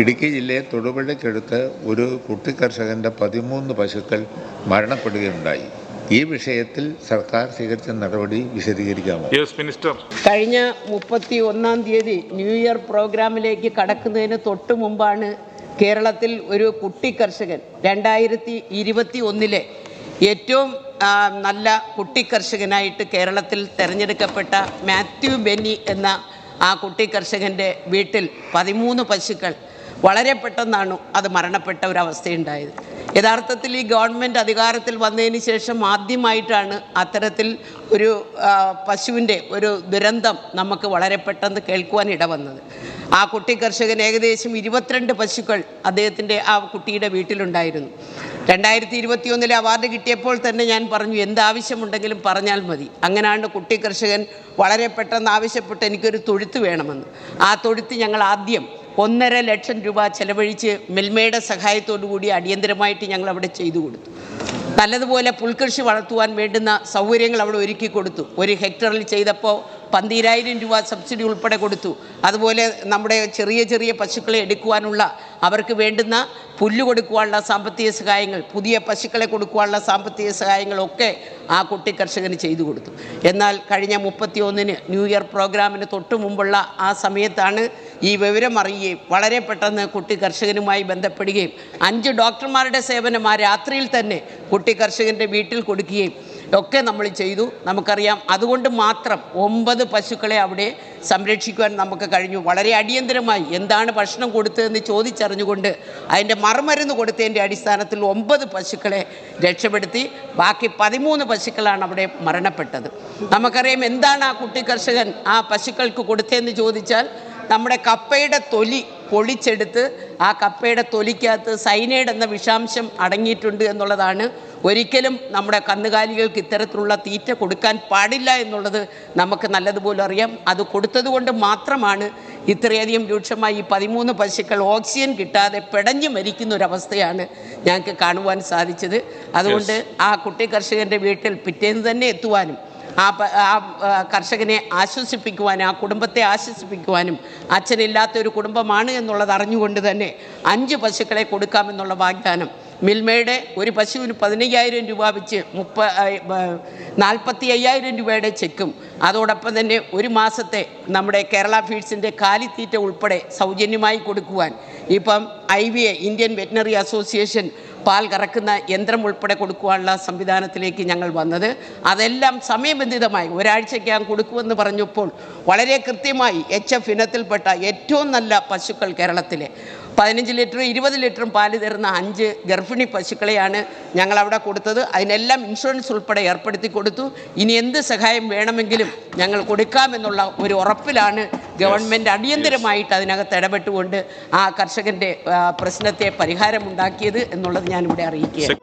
ഇടുക്കി ജില്ലയെ തൊടുപുഴയ്ക്കടുത്ത് ഒരു കുട്ടിക്കർഷകന്റെ പതിമൂന്ന് പശുക്കൾ മരണപ്പെടുകയുണ്ടായി. ഈ വിഷയത്തിൽ സർക്കാർ സ്വീകരിച്ച നടപടി വിശദീകരിക്കാമോ? യെസ് മിനിസ്റ്റർ കഴിഞ്ഞ മുപ്പത്തി ഒന്നാം തീയതി ന്യൂ ഇയർ പ്രോഗ്രാമിലേക്ക് കടക്കുന്നതിന് തൊട്ട് മുമ്പാണ് കേരളത്തിൽ ഒരു കുട്ടി കർഷകൻ രണ്ടായിരത്തി ഇരുപത്തി ഒന്നിലെ ഏറ്റവും നല്ല കുട്ടി കർഷകനായിട്ട് കേരളത്തിൽ തിരഞ്ഞെടുക്കപ്പെട്ട മാത്യു ബെന്നി എന്ന ആ കുട്ടി കർഷകന്റെ വീട്ടിൽ പതിമൂന്ന് പശുക്കൾ വളരെ പെട്ടെന്നാണ് അത് മരണപ്പെട്ട ഒരവസ്ഥയുണ്ടായത് യഥാർത്ഥത്തിൽ ഈ ഗവൺമെന്റ് അധികാരത്തിൽ വന്നതിന് ശേഷം ആദ്യമായിട്ടാണ് അത്തരത്തിൽ ഒരു പശുവിന്റെ ഒരു ദുരന്തം നമുക്ക് വളരെ പെട്ടെന്ന് കേൾക്കുവാൻ ഇടവന്നത്. ആ കുട്ടി കർഷകൻ ഏകദേശം ഇരുപത്തിരണ്ട് പശുക്കൾ അദ്ദേഹത്തിന്റെ ആ കുട്ടിയുടെ വീട്ടിലുണ്ടായിരുന്നു. രണ്ടായിരത്തി ഇരുപത്തിയൊന്നിലെ അവാർഡ് കിട്ടിയപ്പോൾ തന്നെ ഞാൻ പറഞ്ഞു എന്താവശ്യമുണ്ടെങ്കിലും പറഞ്ഞാൽ മതി. അങ്ങനെയാണ് കുട്ടി കർഷകൻ വളരെ പെട്ടെന്ന് ആവശ്യപ്പെട്ട് എനിക്കൊരു തൊഴുത്ത് വേണമെന്ന്. ആ തൊഴുത്ത് ഞങ്ങൾ ആദ്യം ഒന്നര ലക്ഷം രൂപ ചെലവഴിച്ച് മിൽമയുടെ കൂടി അടിയന്തരമായിട്ട് ഞങ്ങൾ അവിടെ ചെയ്തു കൊടുത്തു. നല്ലതുപോലെ പുൽകൃഷി വളർത്തുവാൻ വേണ്ടുന്ന സൗകര്യങ്ങൾ അവിടെ ഒരുക്കി കൊടുത്തു. ഒരു ഹെക്ടറിൽ ചെയ്തപ്പോൾ പന്തീരായിരം രൂപ സബ്സിഡി ഉൾപ്പെടെ കൊടുത്തു. അതുപോലെ നമ്മുടെ ചെറിയ ചെറിയ പശുക്കളെ എടുക്കുവാനുള്ള അവർക്ക് വേണ്ടുന്ന പുല്ല് കൊടുക്കുവാനുള്ള സാമ്പത്തിക സഹായങ്ങൾ പുതിയ പശുക്കളെ കൊടുക്കുവാനുള്ള സാമ്പത്തിക സഹായങ്ങളൊക്കെ ആ കുട്ടി കർഷകന് ചെയ്തു കൊടുത്തു. എന്നാൽ കഴിഞ്ഞ മുപ്പത്തി ഒന്നിന് ന്യൂ ഇയർ പ്രോഗ്രാമിന് തൊട്ട് മുമ്പുള്ള ആ സമയത്താണ് ഈ വിവരം അറിയുകയും വളരെ പെട്ടെന്ന് കുട്ടി കർഷകനുമായി ബന്ധപ്പെടുകയും അഞ്ച് ഡോക്ടർമാരുടെ സേവനം ആ രാത്രിയിൽ തന്നെ കുട്ടി കർഷകന്റെ വീട്ടിൽ കൊടുക്കുകയും ഒക്കെ നമ്മൾ ചെയ്തു. നമുക്കറിയാം അതുകൊണ്ട് മാത്രം ഒമ്പത് പശുക്കളെ അവിടെ സംരക്ഷിക്കുവാൻ നമുക്ക് കഴിഞ്ഞു. വളരെ അടിയന്തരമായി എന്താണ് ഭക്ഷണം കൊടുത്തതെന്ന് ചോദിച്ചറിഞ്ഞുകൊണ്ട് അതിന്റെ മറുമരുന്ന് കൊടുത്തതിന്റെ അടിസ്ഥാനത്തിൽ ഒമ്പത് പശുക്കളെ രക്ഷപ്പെടുത്തി. ബാക്കി പതിമൂന്ന് പശുക്കളാണ് അവിടെ മരണപ്പെട്ടത്. നമുക്കറിയാം എന്താണ് ആ കുട്ടി കർഷകൻ ആ പശുക്കൾക്ക് കൊടുത്തതെന്ന് ചോദിച്ചാൽ നമ്മുടെ കപ്പയുടെ തൊലി പൊളിച്ചെടുത്ത് ആ കപ്പയുടെ തൊലിക്കകത്ത് സൈനൈഡ് എന്ന വിഷാംശം അടങ്ങിയിട്ടുണ്ട് എന്നുള്ളതാണ് ഒരിക്കലും നമ്മുടെ കന്നുകാലികൾക്ക് ഇത്തരത്തിലുള്ള തീറ്റ കൊടുക്കാൻ പാടില്ല എന്നുള്ളത് നമുക്ക് നല്ലതുപോലെ അറിയാം. അത് കൊടുത്തതുകൊണ്ട് മാത്രമാണ് ഇത്രയധികം രൂക്ഷമായി ഈ പതിമൂന്ന് പശുക്കൾ ഓക്സിജൻ കിട്ടാതെ പിടഞ്ഞു മരിക്കുന്ന ഒരവസ്ഥയാണ് ഞങ്ങൾക്ക് കാണുവാൻ സാധിച്ചത്. അതുകൊണ്ട് ആ കുട്ടി കർഷകന്റെ വീട്ടിൽ പിറ്റേന്ന് തന്നെ എത്തുവാനും ആ ആ കർഷകനെ ആശ്വസിപ്പിക്കുവാനും ആ കുടുംബത്തെ ആശ്വസിപ്പിക്കുവാനും അച്ഛനില്ലാത്ത ഒരു കുടുംബമാണ് എന്നുള്ളത് അറിഞ്ഞുകൊണ്ട് തന്നെ അഞ്ച് പശുക്കളെ കൊടുക്കാമെന്നുള്ള വാഗ്ദാനം. മിൽമയുടെ ഒരു പശുവിന് പതിനയ്യായിരം രൂപ വെച്ച് മുപ്പ നാൽപ്പത്തി അയ്യായിരം രൂപയുടെ ചെക്കും. അതോടൊപ്പം തന്നെ ഒരു മാസത്തെ നമ്മുടെ കേരള ഫീഡ്സിന്റെ കാലിത്തീറ്റ ഉൾപ്പെടെ സൗജന്യമായി കൊടുക്കുവാൻ ഇപ്പം ഐ ഇന്ത്യൻ വെറ്റിനറി അസോസിയേഷൻ പാൽ കറക്കുന്ന യന്ത്രം ഉൾപ്പെടെ കൊടുക്കുവാനുള്ള സംവിധാനത്തിലേക്ക് ഞങ്ങൾ വന്നത്. അതെല്ലാം സമയബന്ധിതമായി ഒരാഴ്ചയ്ക്കകം കൊടുക്കുമെന്ന് പറഞ്ഞപ്പോൾ വളരെ കൃത്യമായി എച്ച് എഫ് ഇനത്തിൽപ്പെട്ട ഏറ്റവും നല്ല പശുക്കൾ കേരളത്തിലെ. പതിനഞ്ച് ലിറ്ററും ഇരുപത് ലിറ്ററും പാൽ തരുന്ന അഞ്ച് ഗർഭിണി പശുക്കളെയാണ് ഞങ്ങൾ അവിടെ കൊടുത്തത്. അതിനെല്ലാം ഇൻഷുറൻസ് ഉൾപ്പെടെ ഏർപ്പെടുത്തി കൊടുത്തു. ഇനി എന്ത് സഹായം വേണമെങ്കിലും ഞങ്ങൾ കൊടുക്കാമെന്നുള്ള ഒരു ഉറപ്പിലാണ് ഗവൺമെന്റ് അടിയന്തരമായിട്ട് അതിനകത്ത് ഇടപെട്ടുകൊണ്ട് ആ കർഷകന്റെ പ്രശ്നത്തെ പരിഹാരമുണ്ടാക്കിയത് എന്നുള്ളത് ഞാനിവിടെ അറിയിക്കുകയാണ്.